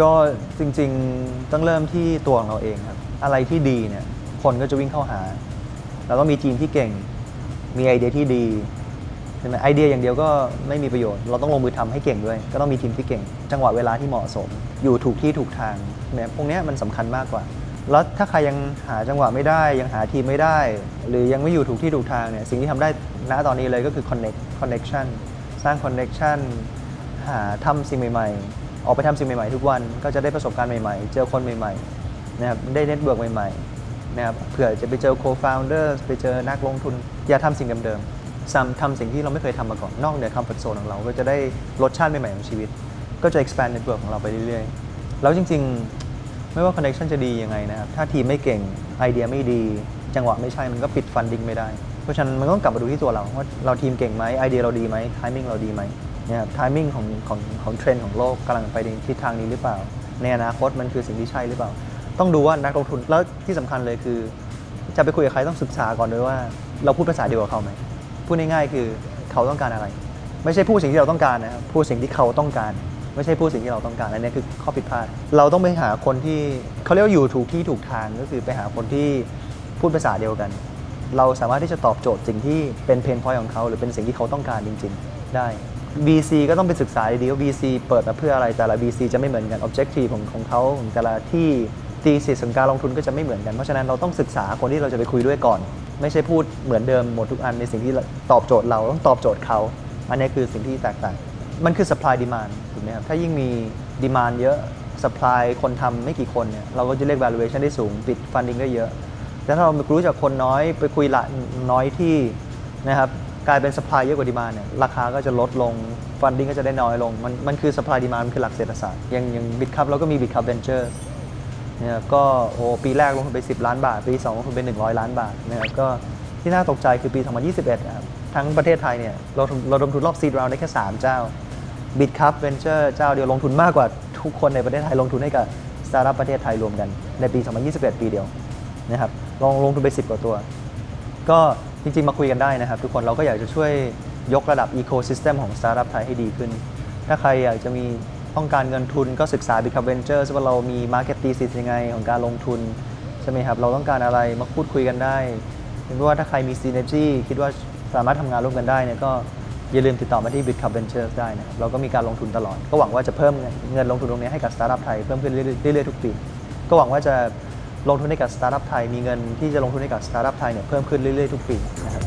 ก็จริงๆต้องเริ่มที่ตัวของเราเองครับ อะไรที่ดีเนี่ยคนก็จะวิ่งเข้าหา เราต้องมีทีมที่เก่ง มีไอเดียที่ดีใช่ไหมไอเดียอย่างเดียวก็ไม่มีประโยชน์ เราต้องลงมือทำให้เก่งด้วย ก็ต้องมีทีมที่เก่ง จังหวะเวลาที่เหมาะสม อยู่ถูกที่ถูกทางเนี่ยพวกเนี้ยมันสำคัญมากกว่า แล้วถ้าใครยังหาจังหวะไม่ได้ ยังหาทีมไม่ได้ หรือยังไม่อยู่ถูกที่ถูกทางเนี่ยสิ่งที่ทำได้ณตอนนี้เลยก็คือ connect connection สร้าง connection หาทำสิ่งใหม่ ๆ ออกไปทำสิ่งใหม่ๆ ทุกวันก็จะได้ประสบการณ์ใหม่ๆ เจอคนใหม่ๆนะครับได้เน็ตเวิร์กใหม่ๆนะครับเผื่อจะไปเจอ co-founder ไปเจอนักลงทุน อย่าทำสิ่งเดิมๆซ้ำทำสิ่งที่เราไม่เคยทำมาก่อนนอกเหนือ comfort zone ของเรา ก็จะได้รสชาติใหม่ๆของชีวิต ก็จะ expand network ของเราไปเรื่อยๆ แล้วจริงๆ ไม่ว่า connection จะดียังไงนะครับถ้าทีมไม่เก่งไอเดียไม่ดี จังหวะไม่ใช่มันก็ปิด funding ไม่ได้ เพราะฉะนั้นมันต้องกลับมาดูที่ตัวเราว่าเราทีมเก่งไหมไอเดียเราดีไหม timing เราดีไหม เนี่ยครับ timing ของของของเทรนด์ของโลกกำลังไปในทิศทางนี้หรือเปล่า ในอนาคตมันคือสิ่งที่ใช่หรือเปล่า ต้องดูว่านักลงทุนแล้วที่สำคัญเลยคือ จะไปคุยกับใครต้องศึกษาก่อนด้วยว่า เราพูดภาษาเดียวกับเขาไหมพูดง่ายๆคือเขาต้องการอะไร ไม่ใช่พูดสิ่งที่เราต้องการนะครับพูดสิ่งที่เขาต้องการ ไม่ใช่พูดสิ่งที่เราต้องการอันนี้คือข้อผิดพลาด เราต้องไปหาคนที่เขาเรียกว่าอยู่ถูกที่ถูกทางก็คือไปหาคนที่พูดภาษาเดียวกัน เราสามารถที่จะตอบโจทย์สิ่งที่เป็นเพนพอยต์ของเขา หรือเป็นสิ่งที่เขาต้องการจริง ๆ ได้ VC ก็ต้องไปศึกษาดีว่า VC เปิดมาเพื่ออะไรแต่ละ VC จะไม่เหมือนกัน Objective ของของเขาของแต่ละที่ตีสิของการลงทุนก็จะไม่เหมือนกัน เพราะฉะนั้นเราต้องศึกษาคนที่เราจะไปคุยด้วยก่อน ไม่ใช่พูดเหมือนเดิมหมดทุกอันในสิ่งที่ตอบโจทย์เราต้องตอบโจทย์เขา อันนี้คือสิ่งที่แตกต่าง มันคือ supply demand ถูกไหมครับถ้ายิ่งมี demand เยอะ supply คนทำไม่กี่คนเนี่ยเราก็จะเรียก valuation ได้สูงปิด funding ได้เยอะแต่ถ้าเราไปรู้จากคนน้อยไปคุยละน้อยที่นะครับ กลายเป็น supply เยอะกว่า demand เนี่ยราคาก็จะลดลง funding ก็จะได้น้อยลง มันมันคือ supply demand มันคือหลักเศรษฐศาสตร์อย่างอย่าง Bitcup เราก็มี Bitcup Venture นะครับก็โอ้ปีแรกลงทุนไป 10 ล้านบาท ปี 2 ลงทุนไป 100 ล้านบาทนะครับก็ที่น่าตกใจคือปี 2021นะครับทั้งประเทศไทยเนี่ยเราเราลงทุนรอบ seed round ได้แค่ 3 เจ้า Bitcup Venture เจ้าเดียวลงทุนมากกว่าทุกคนในประเทศไทยลงทุนให้กับสตาร์ทอัพประเทศไทยรวมกัน ในปี 2021 ปีเดียวนะครับลองลงทุนไป 10 กว่าตัว ก็จริงๆ มาคุยกันได้นะครับ ทุกคนเราก็อยากจะช่วยยกระดับ Ecosystem ของสตาร์ทอัพไทยให้ดีขึ้น ถ้าใครอยากจะมีต้องการเงินทุนก็ศึกษา b i c u p Ventures ว่าเรามี Market Thesis ยังไงของการลงทุน ใช่ไหมครับ เราต้องการอะไรมาพูดคุยกันได้หรือว่าถ้าใครมี Synergy คิดว่าสามารถทำงานร่วมกันได้เนี่ยก็อย่าลืมติดต่อมาที่ b i t c u p Ventures ได้นะครับเราก็มีการลงทุนตลอด ก็หวังว่าจะเพิ่มเงินลงทุนตรงนี้ให้กับสตาร์ทอัพไทยเพิ่มขึ้นเรื่อยๆทุกปี ก็หวังว่าจะ ลงทุนให้กับสตาร์ทอัพไทยมีเงินที่จะลงทุนให้กับสตาร์ทอัพไทยเนี่ยเพิ่มขึ้นเรื่อยๆทุกปีนะครับ